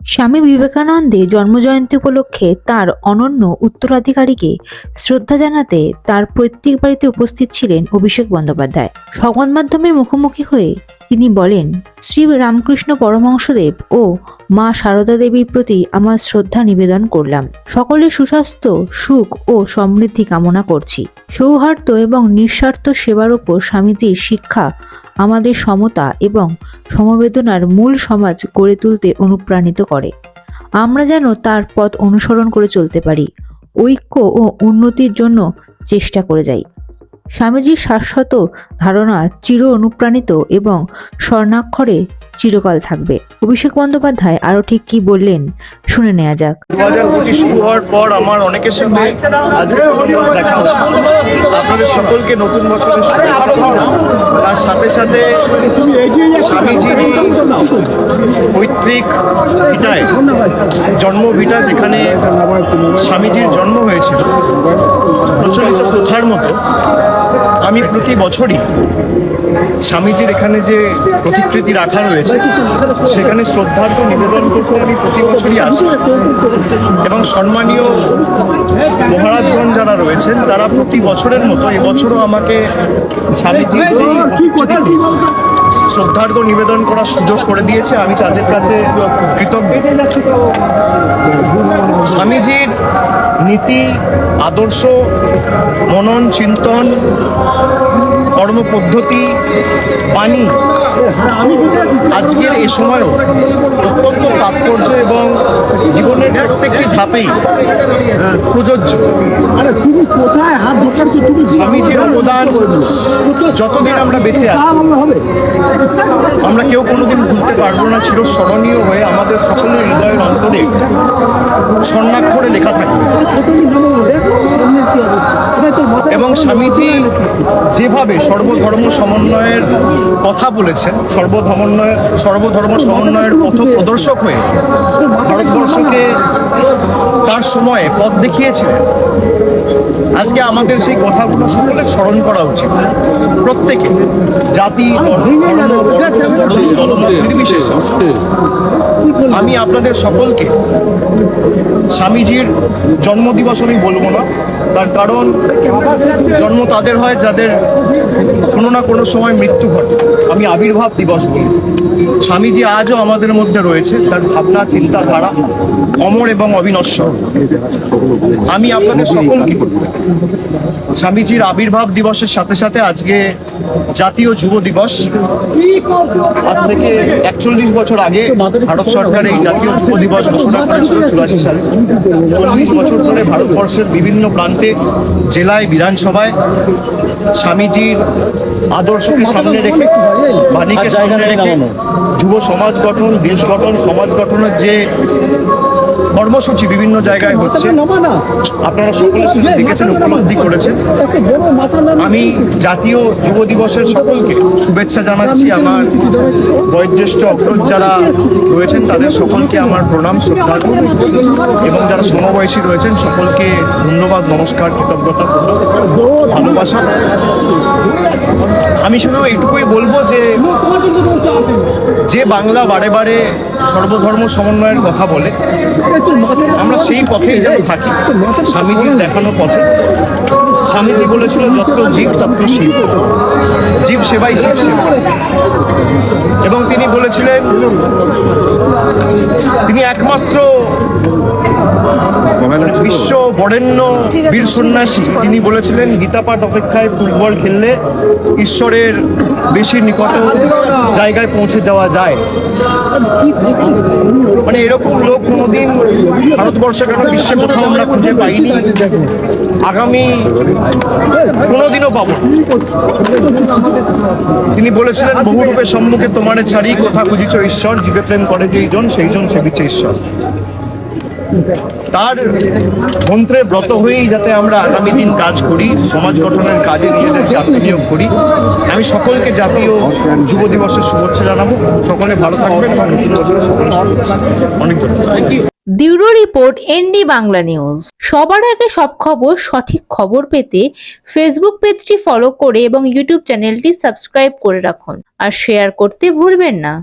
স্বামী বিবেকানন্দের জন্মজয়ন্তী উপলক্ষে তার অনন্য উত্তরাধিকারীকে শ্রদ্ধা জানাতে তার প্রত্যেক বাড়িতে উপস্থিত ছিলেন অভিষেক বন্দ্যোপাধ্যায়। সংবাদ মাধ্যমের মুখোমুখি হয়ে তিনি বলেন, শ্রী রামকৃষ্ণ পরমহংসদেব ও মা সারদা দেবীর প্রতি আমার শ্রদ্ধা নিবেদন করলাম। সকলের সুস্বাস্থ্য, সুখ ও সমৃদ্ধি কামনা করছি। সৌহার্দ্য এবং নিঃস্বার্থ সেবার ওপর স্বামীজির শিক্ষা আমাদের সমতা এবং সমবেদনার মূল সমাজ গড়ে তুলতে অনুপ্রাণিত করে। আমরা যেন তার পথ অনুসরণ করে চলতে পারি, ঐক্য ও উন্নতির জন্য চেষ্টা করে যাই। স্বামীজির শাশ্বত ধারণা চির অনুপ্রাণিত এবং স্বর্ণাক্ষরে চিরকাল থাকবে। অভিষেক বন্দ্যোপাধ্যায় আরও ঠিক কি বললেন শুনে নেওয়া যাক। হওয়ার পর আমার অনেকের সঙ্গে আপনাদের সকলকে নতুন বছরের তার সাথে সাথে স্বামীজির পৈতৃক ভিটায় জন্মভিটা যেখানে স্বামীজির জন্ম হয়েছিল, প্রচলিত প্রথার মতো প্রতি বছরই? স্বামীজির এখানে যে প্রতিকৃতি রাখা রয়েছে, সেখানে শ্রদ্ধার্ঘ নিবেদন করতে আমি প্রতি বছরই আসি। এবং সম্মানীয় মহারাজগণ যারা রয়েছেন, তারা প্রতি বছরের মতো এবছরও আমাকে স্বামীজির শ্রদ্ধার্ঘ নিবেদন করার সুযোগ করে দিয়েছে, আমি তাদের কাছে কৃতজ্ঞ। স্বামীজির নীতি, আদর্শ, মনন, চিন্তন, কর্মপদ্ধতি বাণী আজকের এই সময়ও অত্যন্ত তাৎপর্য এবং জীবনের প্রত্যেকটি ধাপেই প্রযোজ্য। আরে তুমি কোথায় হাত ঢোকাচ্ছ তুমি স্বামীজির অবদান যতদিন আমরা বেঁচে আছি আমরা কেউ কোনোদিন ভুলতে পারব না ছিল স্মরণীয় হয়ে আমাদের সকলের হৃদয়ের অন্তরে স্বর্ণাক্ষরে লেখা থাকবে কতদিন ভালো হবে দেখো সামনে কি হবে এটা তো মাথায় এবং স্বামীজি যেভাবে সর্বধর্ম সমন্বয়ের কথা বলেছেন, সর্বধর্মন্বয়, সর্বধর্ম সমন্বয়ের পথ প্রদর্শক হয়ে ভারতবর্ষকে তার সময়ে পথ দেখিয়েছিলেন আজকে আমাদের সেই কথাগুলো সকলের স্মরণ করা উচিত। প্রত্যেকে জাতি আমি আপনাদের সকলকে স্বামীজির জন্মদিবস আমি বলব না, তার কারণ জন্ম তাদের হয় যাদের কোনো না কোনো সময় মৃত্যু ঘটে। আমি আবির্ভাব দিবস বলি। স্বামীজি আজও আমাদের মধ্যে রয়েছে, তার ভাবনা, চিন্তাধারা অমর এবং অবিনশ্বর। আমি আপনাদের সকলকে স্বামীজির আবির্ভাব দিবসের সাথে সাথে আজকে জাতীয় যুব দিবস। আজ থেকে একচল্লিশ বছর আগে ভারত সরকার এই জাতীয় যুব দিবস ঘোষণা করেছিল চুরাশি সালে। চল্লিশ বছর ধরে ভারতবর্ষের বিভিন্ন প্রান্তে, জেলায়, বিধানসভায় স্বামীজির আদর্শকে সামনে রেখে, বাণীকে সামনে রেখে যুব সমাজ গঠন, দেশ গঠন, সমাজ গঠনের যে কর্মসূচি বিভিন্ন জায়গায় হচ্ছে। আপনারা সকলে দেখেছেন উপলব্ধি করেছেন। আমি জাতীয় যুব দিবসের সকলকে শুভেচ্ছা জানাচ্ছি। আমার বয়োজ্যেষ্ঠ অগ্রজ যারা রয়েছেন তাদের সকলকে আমার প্রণাম শ্রদ্ধা এবং যারা সমবয়সী রয়েছেন সকলকে ধন্যবাদ নমস্কার কৃতজ্ঞতা ভালোবাসা। আমি শুধু এইটুকুই বলব যে যে বাংলা বারে বারে সর্বধর্ম সমন্বয়ের কথা বলে, আমরা সেই পথেই যেন থাকি। স্বামীজির দেখানো পথে। স্বামীজি বলেছিল, যত জীব তত্ত্ব শিব। জীব সেবাই শিব সেবা। এবং তিনি বলেছিলেন, তিনি একমাত্র বিশ্ব বরেণ্য বীর সন্ন্যাসী। তিনি বলেছিলেন গীতা পাঠ অপেক্ষায় ফুটবল খেললে ঈশ্বরের বেশি নিকট জায়গায় পৌঁছে যাওয়া যায়। মানে এরকম লোক কোনোদিন ভারতবর্ষে কেন বিশ্বে কোথাও আমরা খুঁজে পাইনি। আগামী কোনোদিনও পাবো তিনি বলেছিলেন বহুরূপে সম্মুখে তোমারে ছাড়ি কোথা খুঁজিছ ঈশ্বর? জীবে প্রেম করে যেই জন সেই জন সেবিছে ঈশ্বর। তার মন্ত্রে ব্রত হয়েই যাতে আমরা আগামী দিন কাজ করি সমাজ গঠনের কাজে নিজেদেরকে আত্মনিয়োগ করি। আমি সকলকে জাতীয় যুব দিবসের শুভেচ্ছা জানাব। সকলে ভালো থাকবেন। এবং নতুন বছরের সকলের শুভেচ্ছা। অনেক ধন্যবাদ। Bureau report ND Bangla news. সবার আগে সব খবর সঠিক খবর পেতে ফেসবুক পেজটি ফলো করে এবং ইউটিউব চ্যানেলটি সাবস্ক্রাইব করে রাখুন। আর শেয়ার করতে ভুলবেন না।